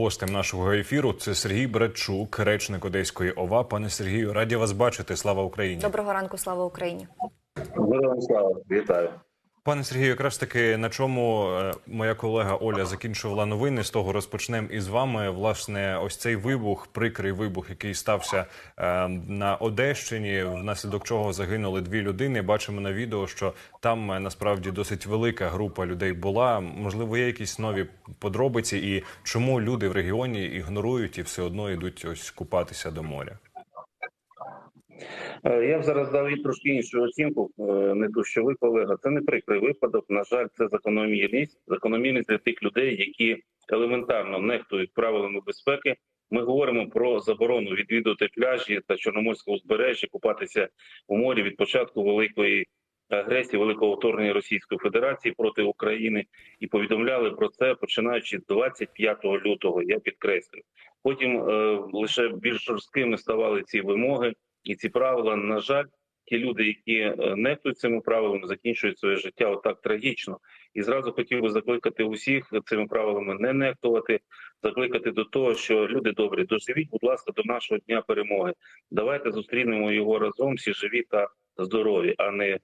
гостем нашого ефіру. Це Сергій Братчук, речник Одеської ОВА. Пане Сергію, раді вас бачити. Слава Україні. Доброго ранку, слава Україні. Доброго слава, вітаю. Пане Сергію, якраз таки на чому е, моя колега Оля закінчувала новини. З того розпочнемо із вами. Власне, ось цей вибух, прикрий вибух, який стався е, на Одещині, внаслідок чого загинули дві людини. Бачимо на відео, що там е, насправді досить велика група людей була. Можливо, є якісь нові подробиці, і чому люди в регіоні ігнорують і все одно йдуть ось купатися до моря. Е, Я б зараз дав їй трошки іншу оцінку, е, не ту, що ви, колега. Це не прикрий випадок. На жаль, це закономірність, закономірність для тих людей, які елементарно нехтують правилами безпеки. Ми говоримо про заборону відвідувати пляжі та чорноморського узбережжя, купатися у морі від початку великої агресії, великого вторгнення Російської Федерації проти України і повідомляли про це починаючи з 25 лютого. Я підкреслю. Потім е, лише більш жорсткими ставали ці вимоги. І ці правила, на жаль, ті люди, які е, нехтують цими правилами, закінчують своє життя отак трагічно. І зразу хотів би закликати усіх цими правилами не нехтувати, закликати до того, що люди добрі, доживіть, будь ласка, до нашого дня перемоги. Давайте зустрінемо його разом, всі живі та здорові, а не е,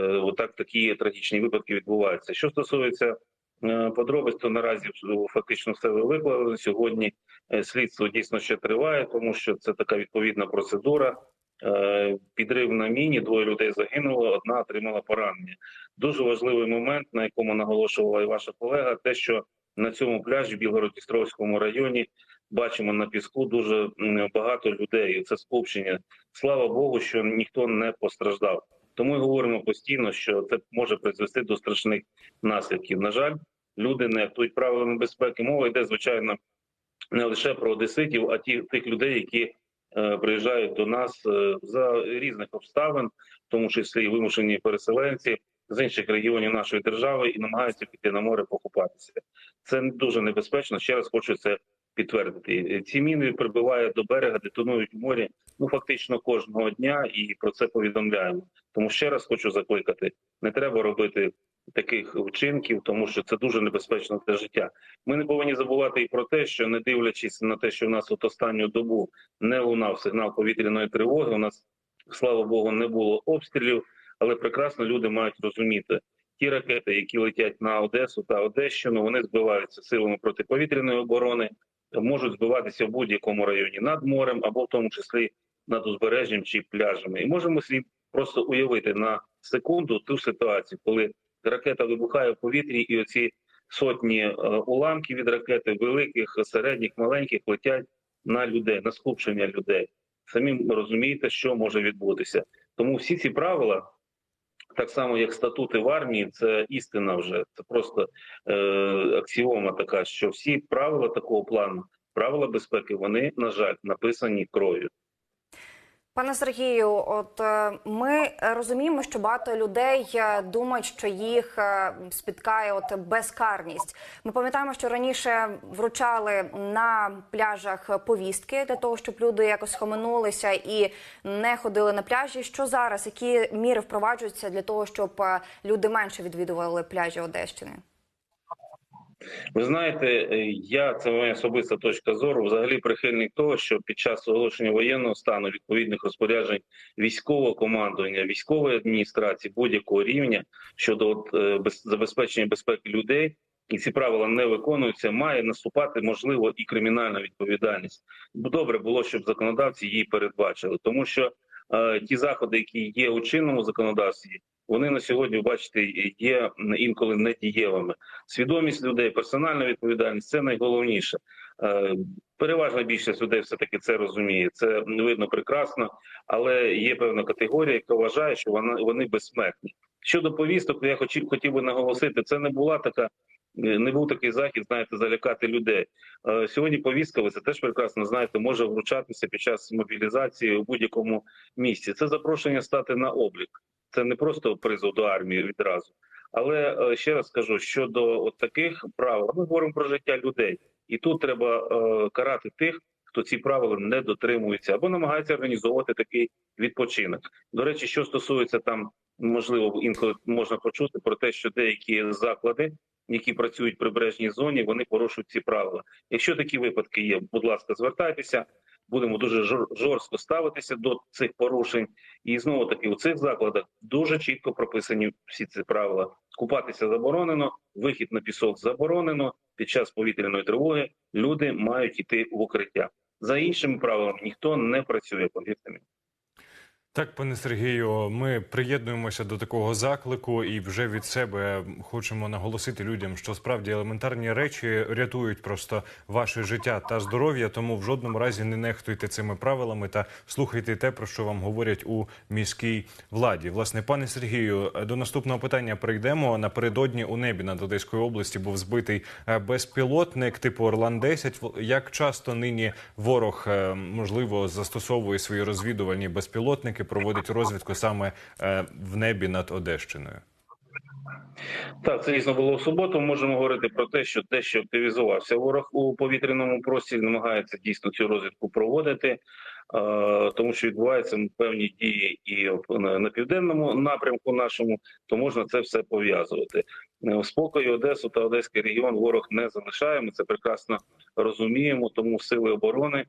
отак такі трагічні випадки відбуваються. Що стосується е, подробиць, то наразі фактично все ви виклали сьогодні. е, Слідство дійсно ще триває, тому що це така відповідна процедура. Е, Підрив на міні, двоє людей загинуло, одна отримала поранення. Дуже важливий момент, на якому наголошувала і ваша колега, те, що на цьому пляжі в Білгород-Дністровському районі бачимо на піску дуже багато людей. Це скупчення. Слава Богу, що ніхто не постраждав. Тому і говоримо постійно, що це може призвести до страшних наслідків. На жаль, люди нехтують правилами безпеки. Мова йде звичайно не лише про одеситів, а ті тих людей, які приїжджають до нас е, за різних обставин, в тому числі вимушені переселенці з інших регіонів нашої держави, і намагаються піти на море покупатися. Це дуже небезпечно. Ще раз хочу це підтвердити. Ці міни прибивають до берега, детонують в морі ну фактично кожного дня, і про це повідомляємо. Тому ще раз хочу закликати: не треба робити. Таких вчинків, тому що це дуже небезпечно для життя. Ми не повинні забувати і про те, що не дивлячись на те, що в нас от останню добу не лунав сигнал повітряної тривоги. У нас слава Богу, не було обстрілів, але прекрасно люди мають розуміти. Ті ракети, які летять на Одесу та Одещину, вони збиваються силами протиповітряної оборони, можуть збиватися в будь-якому районі над морем або в тому числі над узбережжям чи пляжами. І можемо собі просто уявити на секунду ту ситуацію, коли ракета вибухає в повітрі, і оці сотні е, уламків від ракети, великих, середніх, маленьких, летять на людей, на скупчення людей. Самі розумієте, що може відбутися. Тому всі ці правила, так само як статути в армії, це істина вже. Це просто е, аксіома така, що всі правила такого плану, правила безпеки, вони, на жаль, написані кров'ю. Пане Сергію, от е, ми розуміємо, що багато людей е, думають, що їх е, спіткає от безкарність. Ми пам'ятаємо, що раніше вручали на пляжах повістки для того, щоб люди якось схаменулися і не ходили на пляжі. Що зараз? Які міри впроваджуються для того, щоб люди менше відвідували пляжі Одещини? Ви знаєте, е, я це моя особиста точка зору. Взагалі прихильник того, що під час оголошення воєнного стану відповідних розпоряджень військового командування, військової адміністрації будь-якого рівня щодо от, е, без, забезпечення безпеки людей. І ці правила не виконуються, має наступати можливо і кримінальна відповідальність. Добре було, щоб законодавці її передбачили, тому що е, ті заходи, які є у чинному законодавстві, вони на сьогодні, бачите, є інколи недієвими. Свідомість людей, персональна відповідальність це найголовніше. Е, Переважна більшість людей все таки це розуміє. Це видно прекрасно, але є певна категорія, яка вважає, що вона вони безсмертні. Щодо повісток, я хотів би наголосити, це не була така. Не був такий захід, знаєте, залякати людей. Е, Сьогодні повістка, ви це теж прекрасно знаєте, може вручатися під час мобілізації у будь-якому місці. Це запрошення стати на облік. Це не просто призов до армії відразу. Але е, ще раз скажу, щодо от таких правил, ми говоримо про життя людей, і тут треба е, карати тих, хто ці правила не дотримується або намагається організовувати такий відпочинок. До речі, що стосується там, можливо, інколи можна почути про те, що деякі заклади які працюють в прибережній зоні, вони порушують ці правила. Якщо такі випадки є, будь ласка, звертайтеся. Будемо дуже жор- жорстко ставитися до цих порушень. І знову таки у цих закладах дуже чітко прописані всі ці правила. Купатися заборонено, вихід на пісок заборонено. Під час повітряної тривоги люди мають йти в укриття. За іншими правилами ніхто не працює. Повірте мені. Так, пане Сергію, ми приєднуємося до такого заклику і вже від себе хочемо наголосити людям, що справді елементарні речі рятують просто ваше життя та здоров'я. Тому в жодному разі не нехтуйте цими правилами та слухайте те, про що вам говорять у міській владі. Власне, пане Сергію, до наступного питання прийдемо. Напередодні у небі над Одеською області був збитий е, безпілотник типу Орлан 10 Як часто нині ворог е, можливо застосовує свої розвідувальні безпілотники, проводить розвідку саме е, в небі над Одещиною? Так, це дійсно було в суботу. Можемо говорити про те, що те, що активізувався ворог у повітряному просторі, намагається дійсно цю розвідку проводити, е, тому що відбуваються певні дії і на, південному напрямку нашому, то можна це все пов'язувати. Е, В спокої Одесу та Одеський регіон ворог не залишає. Ми це прекрасно розуміємо. Тому сили оборони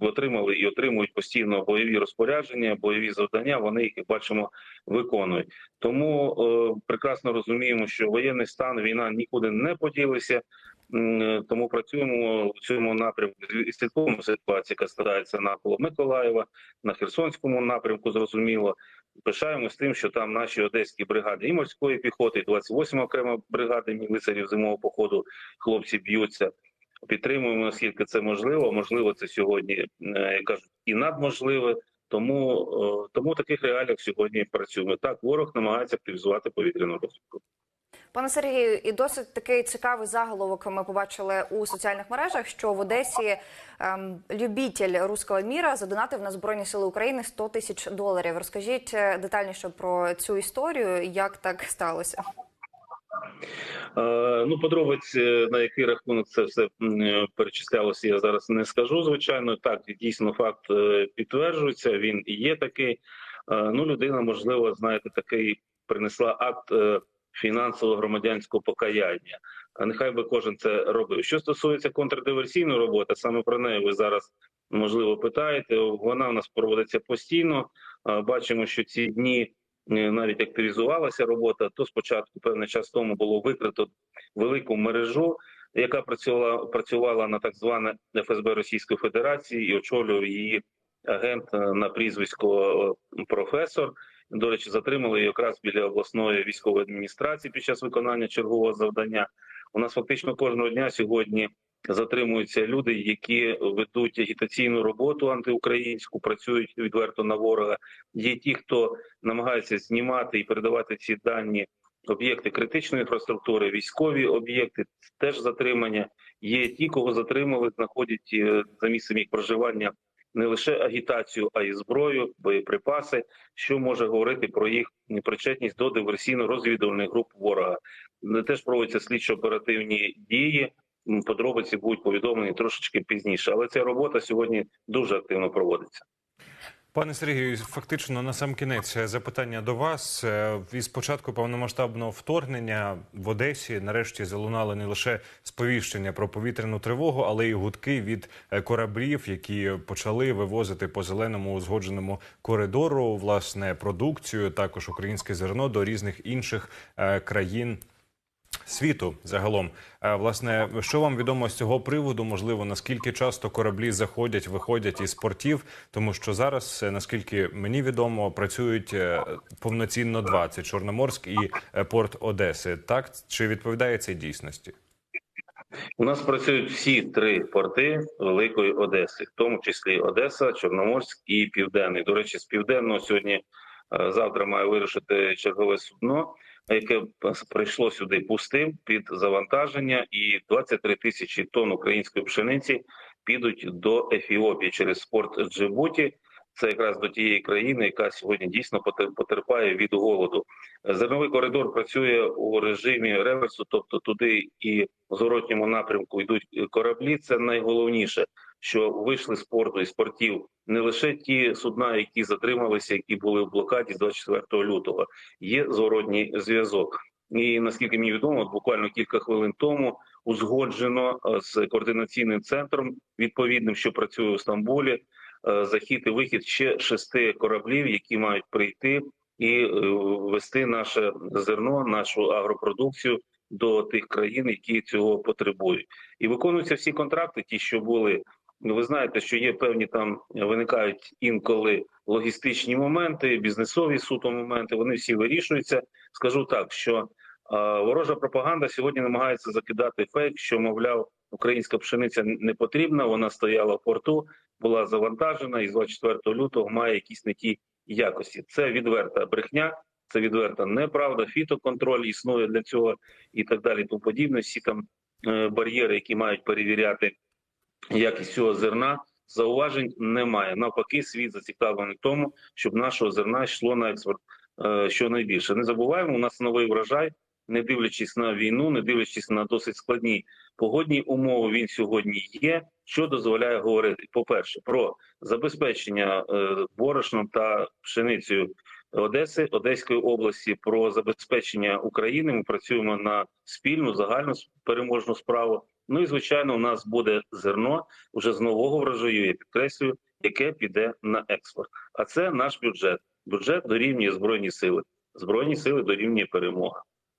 отримали і отримують постійно бойові розпорядження, бойові завдання. Вони їх бачимо виконують. Тому е, прекрасно розуміємо, що воєнний стан, війна нікуди не поділися. Е, Тому працюємо в цьому напрямку і слідкуємо ситуацію, яка складається навколо Миколаєва, на Херсонському напрямку. Зрозуміло, пишаємось тим, що там наші одеські бригади і морської піхоти, і 28 окрема бригада мілицарів зимового походу. Хлопці б'ються. Підтримуємо наскільки це можливо. Можливо, це сьогодні е, як кажуть і надможливе. Тому е, тому в таких реаліях сьогодні працюємо. Так, ворог намагається активізувати повітряну розвідку. Пане Сергію, і досить такий цікавий заголовок ми побачили у соціальних мережах, що в Одесі ем, любитель руського міра задонатив на Збройні Сили України 100 тисяч доларів. Розкажіть е, детальніше про цю історію, як так сталося. Е, ну, подробиць на який рахунок це все е, перечислялося, я зараз не скажу. Звичайно, так дійсно факт е, підтверджується. Він і є такий. Ну, людина, можливо, знаєте, такий принесла акт фінансово громадянського покаяння. А нехай би кожен це робив. Що стосується контрдиверсійної роботи, саме про неї ви зараз можливо питаєте. Вона у нас проводиться постійно. Бачимо, що ці дні навіть активізувалася робота. То спочатку певний час тому було викрито велику мережу, яка працювала працювала на так зване ФСБ Російської Федерації, і очолював її агент е, на прізвисько е, професор. До речі, затримали її якраз біля обласної військової адміністрації під час виконання чергового завдання. У нас фактично кожного дня сьогодні затримуються люди, які ведуть агітаційну роботу антиукраїнську, працюють відверто на ворога. Є ті, хто намагається знімати і передавати ці дані об'єкти критичної інфраструктури, військові об'єкти теж затримання. Є ті, кого затримали, знаходять е, за місцем їх проживання не лише агітацію, а й зброю, боєприпаси, що може говорити про їх причетність до диверсійно-розвідувальних груп ворога. Теж проводяться слідчо-оперативні дії. Подробиці будуть повідомлені трошечки пізніше, але ця робота сьогодні дуже активно проводиться. Пане Сергію, фактично на сам кінець е, запитання до вас. Е, Із початку повномасштабного вторгнення в Одесі нарешті залунали не лише сповіщення про повітряну тривогу, але й гудки від е, кораблів, які почали вивозити по зеленому узгодженому коридору власне продукцію, також українське зерно до різних інших країн світу загалом. Е, Власне, що вам відомо з цього приводу? Можливо, наскільки часто кораблі заходять, виходять із портів, тому що зараз, е, наскільки мені відомо, працюють е, повноцінно два: це Чорноморськ і порт Одеси. Так чи відповідає це дійсності? У нас працюють всі три порти Великої Одеси, в тому числі Одеса, Чорноморськ і Південний. До речі, з південного сьогодні завтра має вирушити чергове судно, яке прийшло сюди пустим під завантаження, і 23 тисячі тонн української пшениці підуть до Ефіопії через порт Джибуті. Це якраз до тієї країни, яка сьогодні дійсно потер- потерпає від голоду. Зерновий коридор працює у режимі реверсу, тобто туди і в зворотньому напрямку йдуть кораблі. Це найголовніше, що вийшли з порту і з портів не лише ті судна, які затрималися, які були в блокаді з 24 лютого. Є зворотній зв'язок. І наскільки мені відомо, буквально кілька хвилин тому узгоджено е, з координаційним центром відповідним, що працює у Стамбулі, е, захід і вихід ще шести кораблів, які мають прийти і е, вести наше зерно, нашу агропродукцію до тих країн, які цього потребують, і виконуються всі контракти, ті, що були. Ви знаєте, що є певні там виникають інколи логістичні моменти, бізнесові суто моменти. Вони всі вирішуються. Скажу так, що а, ворожа пропаганда сьогодні намагається закидати фейк, що мовляв, українська пшениця не потрібна. Вона стояла в порту, була завантажена, і з 24 лютого має якісь не ті якості. Це відверта брехня, це відверта неправда. Фітоконтроль існує для цього і так далі. Тому подібне. Всі там е, бар'єри, які мають перевіряти якість цього зерна. Зауважень немає. Навпаки, світ зацікавлений в тому, щоб нашого зерна йшло на експорт е, щонайбільше. Не забуваємо, у нас новий врожай, не дивлячись на війну, не дивлячись на досить складні погодні умови. Він сьогодні є. Що дозволяє говорити? По перше, про забезпечення е, борошном та пшеницею Одеси, Одеської області, про забезпечення України. Ми працюємо на спільну загальну переможну справу. Ну і звичайно, у нас буде зерно вже з нового врожаю, я підкреслюю, яке піде на експорт. А це наш бюджет. Бюджет дорівнює збройні сили. Збройні сили дорівнює перемога.